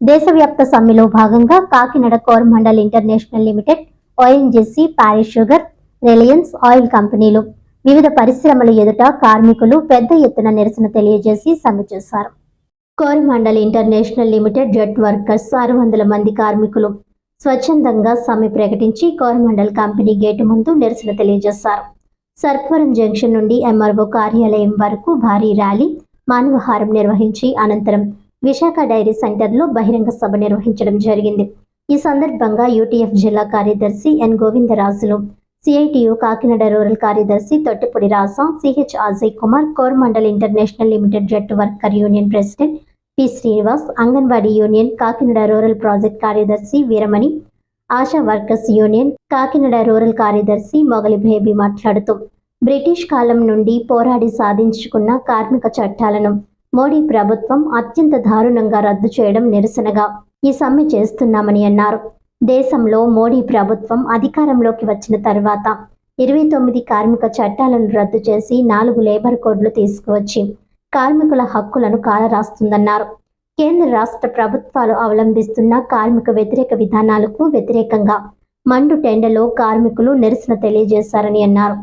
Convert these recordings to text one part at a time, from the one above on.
దేశవ్యాప్త సమ్మెలో భాగంగా Kakinada Coromandel international limited ONGC Parry's sugar Reliance oil కంపెనీలు వివిధ పరిశ్రమల ఎదుట కార్మికులు పెద్ద ఎత్తున నిరసన తెలియజేసి సమ్మె చేశారు. Coromandel international limited jet workers ఆరు వందల మంది కార్మికులు స్వచ్ఛందంగా సమ్మె ప్రకటించి కోరమండల్ కంపెనీ గేటు ముందు నిరసన తెలియజేశారు. సర్పవరం జంక్షన్ నుండి ఎంఆర్ఓ కార్యాలయం వరకు భారీ ర్యాలీ మానవహారం నిర్వహించి అనంతరం విశాఖ డైరీ సెంటర్లో బహిరంగ సభ నిర్వహించడం జరిగింది. ఈ సందర్భంగా యూటీఎఫ్ జిల్లా కార్యదర్శి N Govindarajulu CITU Kakinada rural కార్యదర్శి Tottipudi Rasa CH Ajay Kumar Coromandel international limited jet worker union president P Srinivas anganwadi union Kakinada rural project కార్యదర్శి Veeramani ASHA workers union Kakinada rural కార్యదర్శి Mogali baby మాట్లాడుతూ British కాలం నుండి పోరాడి సాధించుకున్న కార్మిక చట్టాలను మోడీ ప్రభుత్వం అత్యంత దారుణంగా రద్దు చేయడం నిరసనగా ఈ సమ్మె చేస్తున్నామని అన్నారు. దేశంలో మోడీ ప్రభుత్వం అధికారంలోకి వచ్చిన తర్వాత ఇరవై తొమ్మిది కార్మిక చట్టాలను రద్దు చేసి నాలుగు లేబర్ కోడ్లు తీసుకువచ్చి కార్మికుల హక్కులను కాలరాస్తుందన్నారు. కేంద్ర రాష్ట్ర ప్రభుత్వాలు అవలంబిస్తున్న కార్మిక వ్యతిరేక విధానాలకు వ్యతిరేకంగా మండు టెండలో కార్మికులు నిరసన తెలియజేశారని అన్నారు.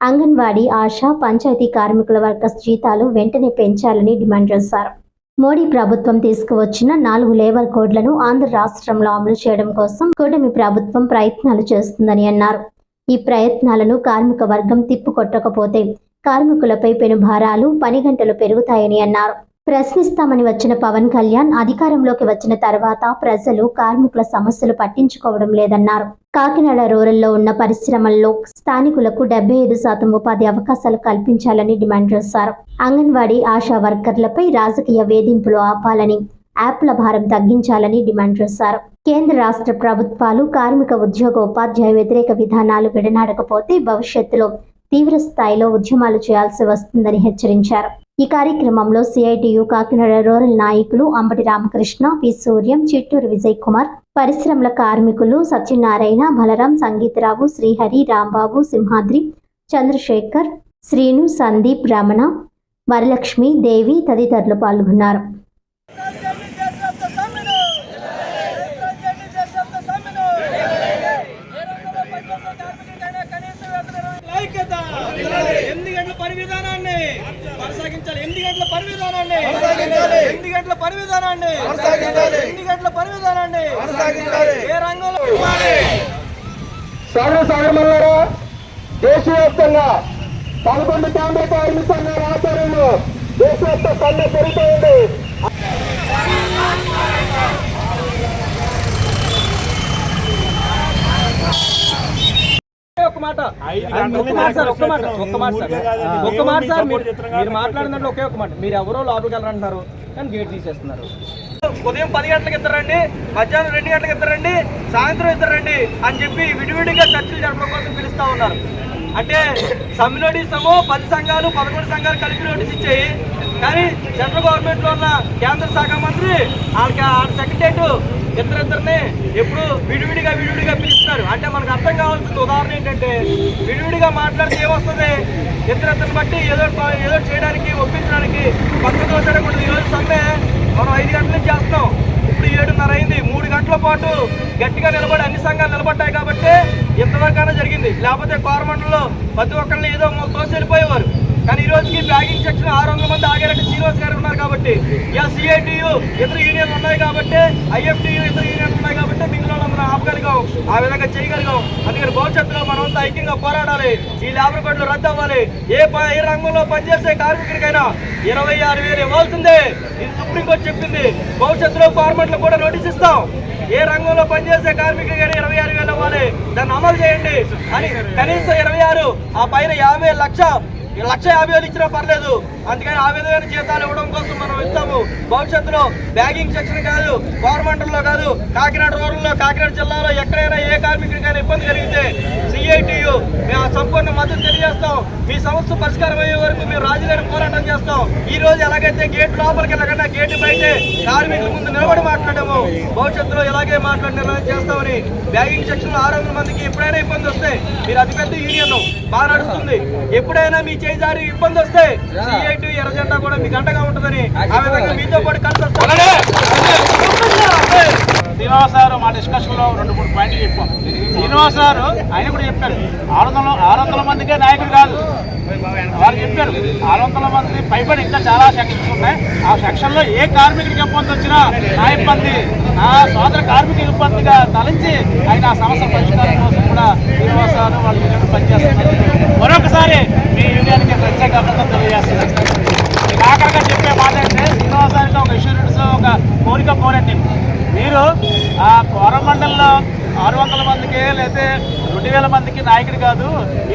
అంగన్వాడీ ఆశా పంచాయతీ కార్మికుల వర్కర్స్ జీతాలు వెంటనే పెంచాలని డిమాండ్ చేశారు. మోడీ ప్రభుత్వం తీసుకువచ్చిన నాలుగు లేబర్ కోడ్లను ఆంధ్ర రాష్ట్రంలో అమలు చేయడం కోసం కూటమి ప్రభుత్వం ప్రయత్నాలు చేస్తుందని అన్నారు. ఈ ప్రయత్నాలను కార్మిక వర్గం తిప్పుకొట్టకపోతే కార్మికులపై పెనుభారాలు పని గంటలు పెరుగుతాయని అన్నారు. ప్రశ్నిస్తామని వచ్చిన పవన్ కళ్యాణ్ అధికారంలోకి వచ్చిన తర్వాత ప్రజలు కార్మికుల సమస్యలు పట్టించుకోవడం లేదన్నారు. కాకినాడ రూరల్లో ఉన్న పరిశ్రమల్లో స్థానికులకు డెబ్బై ఐదు శాతం ఉపాధి అవకాశాలు కల్పించాలని డిమాండ్ చేశారు. అంగన్వాడీ ఆశా వర్కర్లపై రాజకీయ వేధింపులు ఆపాలని యాప్ల భారం తగ్గించాలని డిమాండ్ చేశారు. కేంద్ర రాష్ట్ర ప్రభుత్వాలు కార్మిక ఉద్యోగ ఉపాధ్యాయ వ్యతిరేక విధానాలు విడనాడకపోతే భవిష్యత్తులో తీవ్ర స్థాయిలో ఉద్యమాలు చేయాల్సి వస్తుందని హెచ్చరించారు. ఈ కార్యక్రమంలో సిఐటియు కాకినాడ రూరల్ నాయకులు అంబటి రామకృష్ణ పి సూర్యం చిట్టూరు విజయ్ కుమార్ పరిశ్రమల కార్మికులు సత్యనారాయణ బలరాం సంగీతరావు శ్రీహరి రాంబాబు సింహాద్రి చంద్రశేఖర్ శ్రీను సందీప్ రమణ వరలక్ష్మి దేవి తదితరులు పాల్గొన్నారు ఐక్యత ఎనిమిది గంటల పని విధానాన్ని కొనసాగించాలి. ఎనిమిది గంటల పని విధానాన్ని ఎనిమిది గంటల పని విధానాన్ని ఎనిమిది గంటల పని విధానాన్ని ఏ రంగంలో? సౌర సౌరమల్లారా దేశవ్యాప్తంగా పదకొండు కేంద్ర కార్మిక సంఘాల ఆధ్వర్యంలో దేశవ్యాప్త సమ్మె జరుగుతోంది. ఒక్క మాట. ఒక్క మాట సార్ ఒక్క మాట ఒక్క మాట సార్. ఒక్క మాట సార్ మీరు మాట్లాడిన ఒకే ఒక మాట. మీరు ఎవరో లోపలికి వెళ్ళరంటున్నారు కానీ గేట్ తీసేస్తున్నారు. ఉదయం పది గంటలకు ఇద్దరండి మధ్యాహ్నం రెండు గంటలకు ఇద్దరండి సాయంత్రం ఇద్దరండి అని చెప్పి విడివిడిగా చర్చలు జరపడం కోసం పిలుస్తా ఉన్నారు. అంటే సమ్మె నోటీస్ ఏమో పది సంఘాలు పదకొండు సంఘాలు కలిపి నోటీస్ ఇచ్చాయి. కానీ సెంట్రల్ గవర్నమెంట్లో ఉన్న కేంద్ర శాఖ మంత్రి వాళ్ళకి వాళ్ళ సెక్రటరేట్ ఇద్దరిద్దరిని ఎప్పుడు విడివిడిగా విడివిడిగా పిలుస్తున్నారు. అంటే మనకు అర్థం కావాల్సిన ఉదాహరణ ఏంటంటే విడివిడిగా మాట్లాడితే ఏమొస్తుంది? ఇద్దరిద్దరిని బట్టి ఏదో ఏదో చేయడానికి ఒప్పించడానికి పక్కన దోసడకూడదు ఈరోజు సమ్మె మనం ఐదు గంటల నుంచి చేస్తున్నాం. ఇప్పుడు ఏడున్నర అయింది. మూడు గంటల పాటు గట్టిగా నిలబడి అన్ని సంఘాలు నిలబడ్డాయి కాబట్టి ఇంతవరకైనా జరిగింది. లేకపోతే కోరమండలంలో ప్రతి ఒక్కరిని ఏదో తోసి వెళ్ళిపోయేవారు కానీ ఈ రోజుకి బ్యాగింగ్ సెక్షన్ ఆరు వందల మంది ఆగారంటే శ్రీనివాస్ గారు ఉన్నారు కాబట్టి ఇలా సిఐటియు ఇతర యూనియన్లు ఉన్నాయి కాబట్టి ఐఎఫ్టియు ఇతర యూనియన్లు ఉన్నాయి కాబట్టి మిగిలిన మనం ఆపగలిగాం. ఆ విధంగా చేయగలిగాం. అందుకని భవిష్యత్తులో మనమంతా ఐక్యంగా పోరాడాలి. ఈ లేబర్ కోడ్లు రద్దు అవ్వాలి. ఏ ప- ఏ రంగంలో పనిచేసే కార్మికుడికైనా ఇరవై ఆరు వేలు ఇవ్వాల్సిందే. ఇది సుప్రీంకోర్టు చెప్పింది. భవిష్యత్తులో ఫార్మెట్లు కూడా నోటీస్ ఇస్తాం. ఏ రంగంలో పనిచేసే కార్మికులు కానీ ఇరవై ఆరు వేలు ఇవ్వాలి. దాన్ని అమలు చేయండి. అని కనీసం ఇరవై ఆరు ఆ పైన యాభై లక్ష లక్ష యాభై వేలు ఇచ్చినా పర్లేదు. అందుకని ఆ విధమైన జీతాలు ఇవ్వడం కోసం మనం ఇస్తాము. భవిష్యత్తులో బ్యాగింగ్ సెక్షన్ కాదు గవర్నమెంట్లో కాదు కాకినాడ రూరల్లో కాకినాడ జిల్లాలో ఎక్కడైనా ఏ కార్మికుడికైనా ఇబ్బంది కలిగింది సిఐటియు మేము సంపూర్ణ మద్దతు తెలియజేస్తాం. మీ సమస్య పరిష్కారం అయ్యే వరకు మేము రాజీలేని పోరాటం చేస్తాం. ఈ రోజు ఎలాగైతే గేట్ లోపలికి వెళ్ళకుండా గేట్ బయటే కార్మికుల ముందు నిలబడి మాట్లాడాము భవిష్యత్తులో ఇలాగే మాట్లాడి నిర్ణయం చేస్తామని బ్యాగింగ్ సెక్షన్ ఆరు వందల మందికి ఎప్పుడైనా ఇబ్బంది వస్తే మీరు అతిపెద్ద యూనియన్ బాగా నడుస్తుంది ఎప్పుడైనా మీ చేయి జారి ఇబ్బంది వస్తే సిఐటి ఎర్ర జెండా కూడా మీకు అండగా ఉంటుందని ఆ విధంగా మీతో పాటు కలిసి వస్తాం శ్రీనివాస్ గారు మా డిస్కషన్లో రెండు మూడు పాయింట్లు చెప్పాం. శ్రీనివాస్ గారు ఆయన కూడా చెప్పారు ఆరు వందల ఆరు వందల మందికే నాయకుడు కాదు. వారు చెప్పారు ఆరు వందల మంది పైబడి ఇంకా చాలా సెక్షన్స్ ఉన్నాయి. ఆ సెక్షన్లో ఏ కార్మికుడికి ఇబ్బంది వచ్చినా నా ఇబ్బంది నా సోదర కార్మిక ఇబ్బందిగా తలంచి ఆయన ఆ సమస్య పరిష్కారం కోసం కూడా శ్రీనివాస్ గారు వాళ్ళు పనిచేస్తున్నారు మరొకసారి మీ యూనియన్కి ప్రత్యేక అభినందనలు తెలియజేస్తున్నారు ఇక ఆఖరిగా చెప్పే మాట అంటే శ్రీనివాసానికి ఒక ఇన్సూరెన్స్ ఒక కోరిక కోరండి మీరు ఆ కోరమండలిలో ఆరు వందల మందికి లేకపోతే రెండు వేల మందికి నాయకుడు కాదు.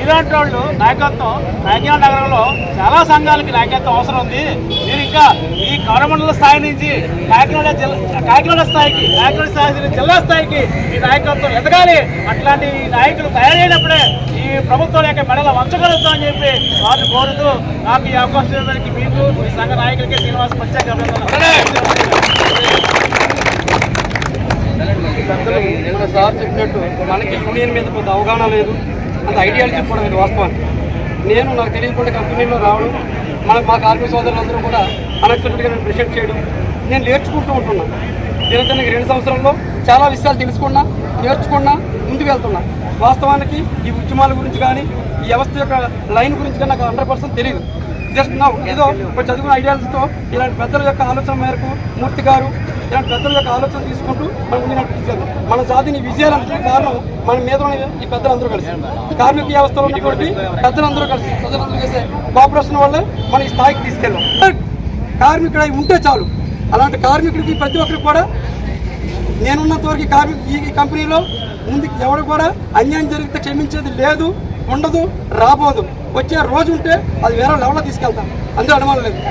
ఇలాంటి వాళ్ళు నాయకత్వం కాకినాడ నగరంలో చాలా సంఘాలకి నాయకత్వం అవసరం ఉంది. మీరు ఇంకా ఈ కోరమండల స్థాయి నుంచి కాకినాడ జిల్లా కాకినాడ స్థాయికి కాకినాడ స్థాయి నుంచి జిల్లా స్థాయికి ఈ నాయకత్వం ఎదగాలి. అట్లాంటి నాయకులు తయారైనప్పుడే ఈ ప్రభుత్వం యొక్క మెడల వంచగలుగుతామని చెప్పి వారిని కోరుతూ నాకు ఈ అవకాశం ఇవ్వడానికి మీకు ఈ సంఘ నాయకులకి శ్రీనివాస్ ప్రత్యేక అభినందనలు. పెద్దలు మన సార్ చెప్పినట్టు మనకి యూనియన్ మీద పెద్ద అవగాహన లేదు. అంత ఐడియాలు చెప్పుకోవడం ఇది వాస్తవానికి. నేను నాకు తెలియకుండా కంపెనీలో రావడం మన మా కార్మిక సోదరులందరూ కూడా అన్ఎక్స్పెక్టెడ్గా నేను ప్రెసెంట్ చేయడం నేను నేర్చుకుంటూ ఉంటున్నాను దినదినకి రెండు సంవత్సరాల్లో చాలా విషయాలు తెలుసుకున్నా నేర్చుకున్నా ముందుకు వెళ్తున్నా. వాస్తవానికి ఈ ఉద్యమాల గురించి కానీ ఈ వ్యవస్థ యొక్క లైన్ గురించి కానీ నాకు హండ్రెడ్ పర్సెంట్ తెలియదు జస్ట్ నా ఏదో ఒక చదువుకున్న ఐడియాలతో ఇలాంటి పెద్దల యొక్క ఆలోచన మేరకు మూర్తి గారు ఇలాంటి పెద్దల యొక్క ఆలోచన తీసుకుంటూ మనం ముందు నడిపించారు. మన జాతిని విజయాలంటే కారణం మన మీద ఈ పెద్దలందరూ కలిసి. కార్మిక వ్యవస్థలో ఉన్నటువంటి పెద్దలందరూ కలిసి ప్రజలందరూ చేసే కోఆపరేషన్ వల్లే మన ఈ స్థాయికి తీసుకెళ్ళాం. కార్మికుడు ఉంటే చాలు. అలాంటి కార్మికుడికి ప్రతి ఒక్కరికి కూడా నేనున్నంత వరకు ఈ కార్మిక ఈ కంపెనీలో ముందుకు ఎవరు కూడా అన్యాయం జరిగితే క్షమించేది లేదు. ఉండదు రాబోదు. వచ్చే రోజు ఉంటే అది వేరే లెవెల్లో తీసుకెళ్తాం. అందులో అనుమానం లేదు.